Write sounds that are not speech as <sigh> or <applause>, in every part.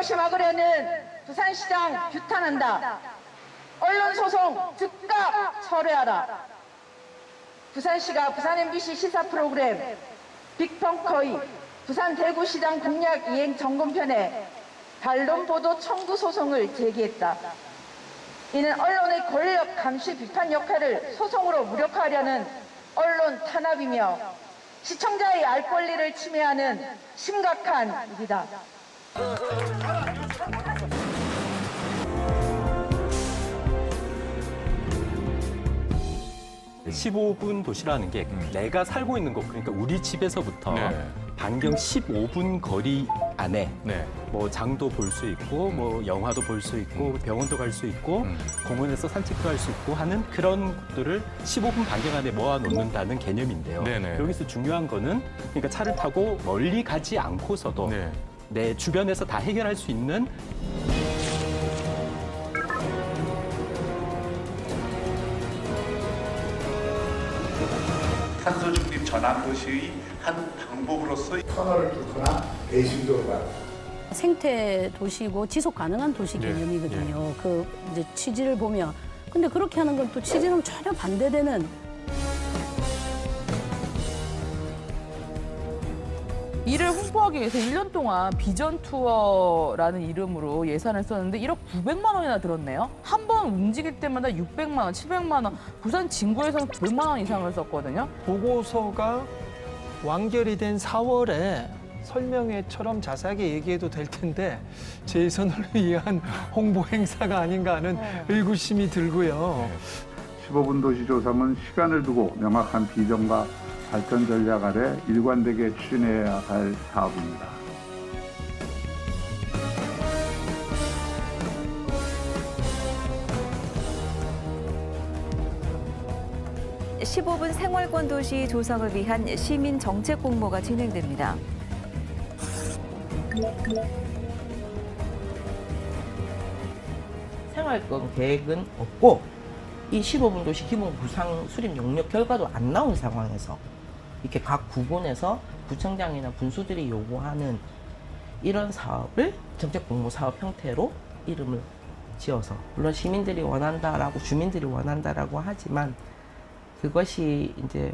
방심하려는 부산시장 규탄한다. 언론 소송 즉각 철회하라. 부산시가 부산 MBC 시사 프로그램 빅펑커의 부산 대구시장 공약 이행 점검편에 반론 보도 청구 소송을 제기했다. 이는 언론의 권력 감시 비판 역할을 소송으로 무력화하려는 언론 탄압이며 시청자의 알 권리를 침해하는 심각한 일이다. 15분 도시라는 게 내가 살고 있는 곳 그러니까 우리 집에서부터 네. 반경 15분 거리 안에 네. 뭐 장도 볼 수 있고 뭐 영화도 볼 수 있고 병원도 갈 수 있고 음. 공원에서 산책도 할 수 있고 하는 그런 것들을 15분 반경 안에 모아 놓는다는 개념인데요. 네네. 여기서 중요한 거는 그러니까 차를 타고 멀리 가지 않고서도 네. 내 주변에서 다 해결할 수 있는 탄소 중립 전환 도시의 한 방법으로서 터널을 뚫거나 배심도로가 생태 도시고 지속 가능한 도시 네, 개념이거든요. 그 이제 취지를 보면 근데 그렇게 하는 건 또 취지는 전혀 반대되는 이를 홍보하기 위해서 1년 동안 비전 투어라는 이름으로 예산을 썼는데 1억 900만 원이나 들었네요. 한 번 움직일 때마다 600만 원, 700만 원, 부산 진구에서는 900만 원 이상을 썼거든요. 보고서가 완결이 된 4월에 설명회처럼 자세하게 얘기해도 될 텐데 재선을 위한 <laughs> 홍보 행사가 아닌가 하는 의구심이 들고요. 15분 도시 조성은 시간을 두고 명확한 비전과 발전 전략 아래 일관되게 추진해야 할 사업입니다. 네. 15분 생활권 도시 조성을 위한 시민 정책 공모가 진행됩니다. 생활권 계획은 없고 이 15분 도시 기본 구상 수립 용역 결과도 안 나온 상황에서 이렇게 각 구군에서 구청장이나 군수들이 요구하는 이런 사업을 정책 공모 사업 형태로 이름을 지어서 물론 시민들이 원한다라고 주민들이 원한다라고 하지만 그것이 이제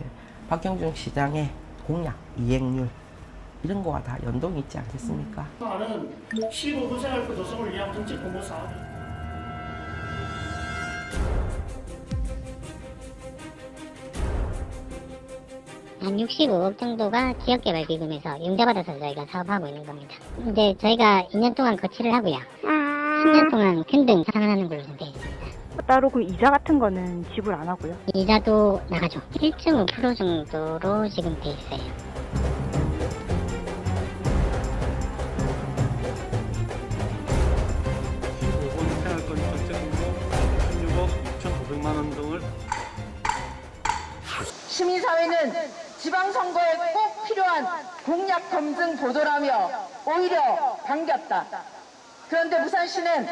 박경준 시장의 공약 이행률 이런 거와 다 연동이 있지 않겠습니까? 하는 15분 생활권 조성을 위한 정책 공모 사업. 한 65억 정도가 지역개발기금에서 융자받아서 저희가 사업하고 있는 겁니다. 이제 저희가 2년 동안 거치를 하고요. 10년 동안 평등 상환하는 걸로 되어 있습니다. 따로 그럼 이자 같은 거는 지불 안 하고요. 이자도 나가죠. 1.5% 정도로 지금 돼 있어요. 시민사회는 지방선거에 꼭 필요한 공약 검증 보도라며 오히려 반겼다. 그런데 부산시는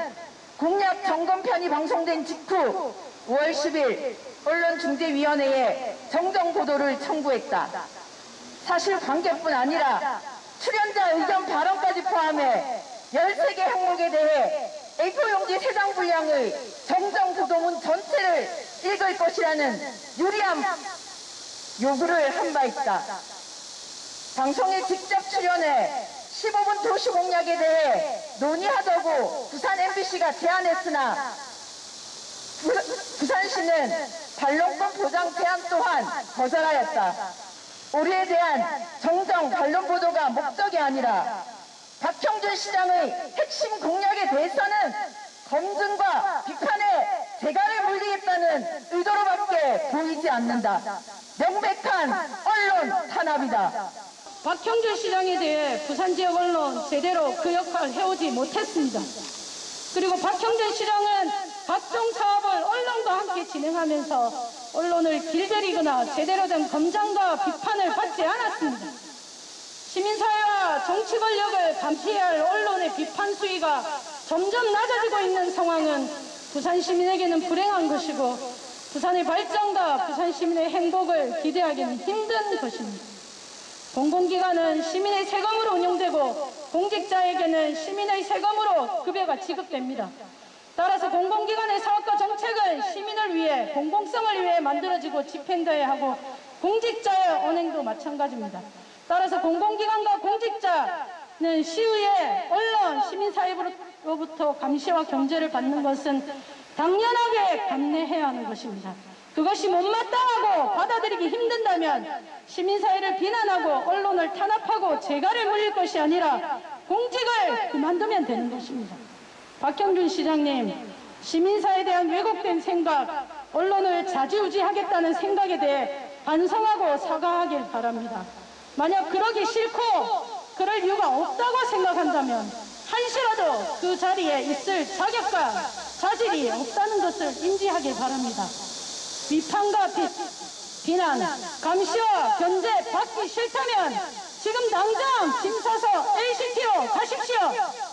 공약 점검 편이 방송된 직후 5월 10일 언론중재위원회에 정정 보도를 청구했다. 사실 관계뿐 아니라 출연자 의견 발언까지 포함해 13개 항목에 대해 A4용지 3장 분량의 정정 보도문 전체를 읽을 것이라는 유리한 요구를 한 바 있다. 방송에 직접 출연해 15분 도시 공약에 대해 논의하자고 부산 MBC가 제안했으나 부, 부산시는 반론권 보장 제안 또한 거절하였다. 우리에 대한 정정 반론 보도가 목적이 아니라 박형준 시장의 핵심 공약에 대해서는 검증과 비판에 재갈을 물리겠다는 의도로밖에 보이지 않는다. 명백한 언론 탄압이다. 박형준 시장에 대해 부산 지역 언론 제대로 그 역할을 해오지 못했습니다. 그리고 박형준 시장은 각종 사업을 언론과 함께 진행하면서 언론을 길들이거나 제대로 된 검증과 비판을 받지 않았습니다. 시민사회와 정치 권력을 감시해야 할 언론의 비판 수위가 점점 낮아지고 있는 상황은 부산 시민에게는 불행한 것이고 부산의 발전과 부산 시민의 행복을 기대하기는 힘든 것입니다. 공공기관은 시민의 세금으로 운영되고 공직자에게는 시민의 세금으로 급여가 지급됩니다. 따라서 공공기관의 사업과 정책은 시민을 위해 공공성을 위해 만들어지고 집행되어야 하고 공직자의 언행도 마찬가지입니다. 따라서 공공기관과 공직자는 시의회, 언론, 시민사회로부터 감시와 경제를 받는 것은 당연하게 감내해야 하는 것입니다. 그것이 못마땅하고 받아들이기 힘든다면 시민사회를 비난하고 언론을 탄압하고 재갈을 물릴 것이 아니라 공직을 그만두면 되는 것입니다. 박형준 시장님, 시민사회에 대한 왜곡된 생각, 언론을 자지우지하겠다는 생각에 대해 반성하고 사과하길 바랍니다. 만약 그러기 싫고 그럴 이유가 없다고 생각한다면 한시라도 그 자리에 있을 자격과 자질이 없다는 것을 인지하길 바랍니다. 비판과 비, 비난, 감시와 견제 받기 싫다면 지금 당장 짐 싸서 LCT로 가십시오.